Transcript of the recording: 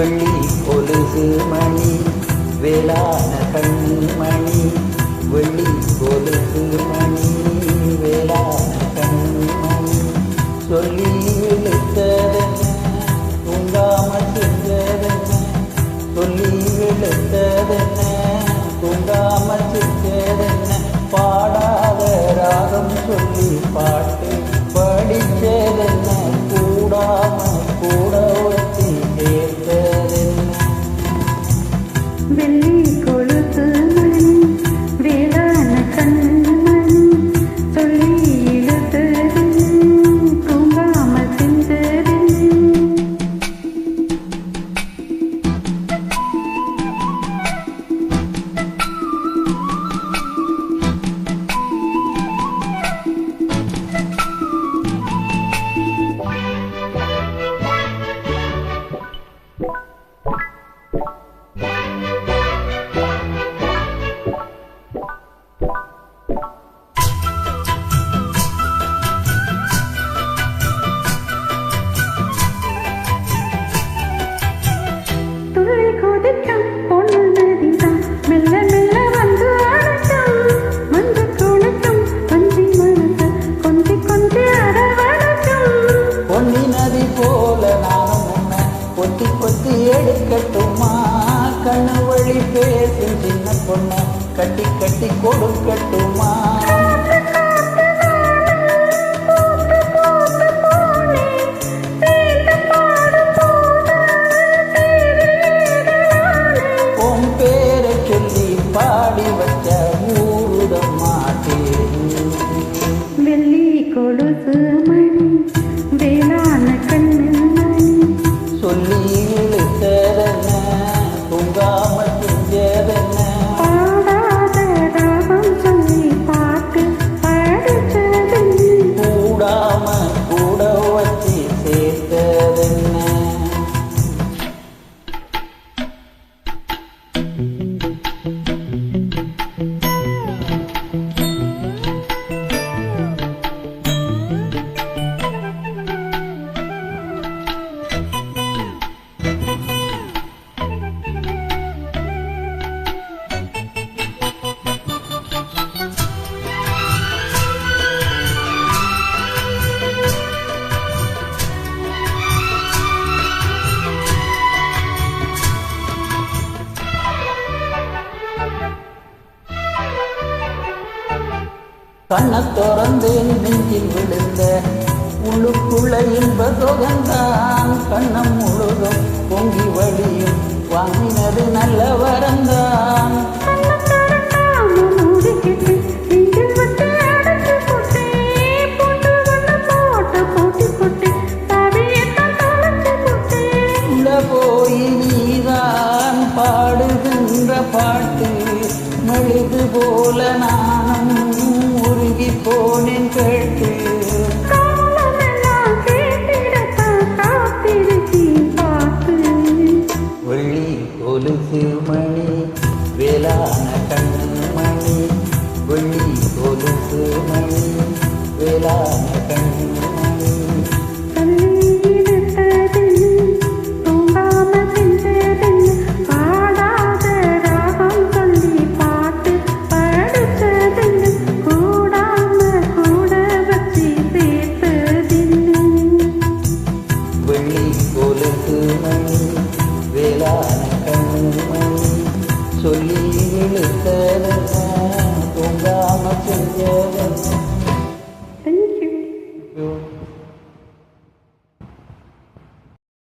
வெள்ளி கொலுசு மணி வேளான கண்மணி வெள்ளி கொலுசு மணி வேளான கண்மணி. சொல்லி இழுத்ததென்ன தூங்காம செஞ்சதென்ன சொல்லி இழுத்ததென்ன எடுக்கட்டுமா? கண்ணு வழி பேசும் சின்ன பொண்ண கட்டி கட்டி கொடுக்கட்டுமா? பாடி வச்ச ஊருடம் மாட்டேன். வெள்ளி கொலுசு மணி வேளான கண்ணு சொல்லி கண்ண திறந்து நெஞ்சில் விழுந்த உள்ளுக்குள்ள இன்ப தொகந்தான் கண்ணம் முழுதும் பொங்கி வழியும் வாங்கினது நல்ல வரந்தான். போய் நீதான் பாடுகின்ற பாட்டு மெழுது போல நானும் போனேன் கேட்டு. வெள்ளி கொலுசு மணி வேளான கண்மணி வெள்ளி கொலுசு மணி வேளான கண்மணி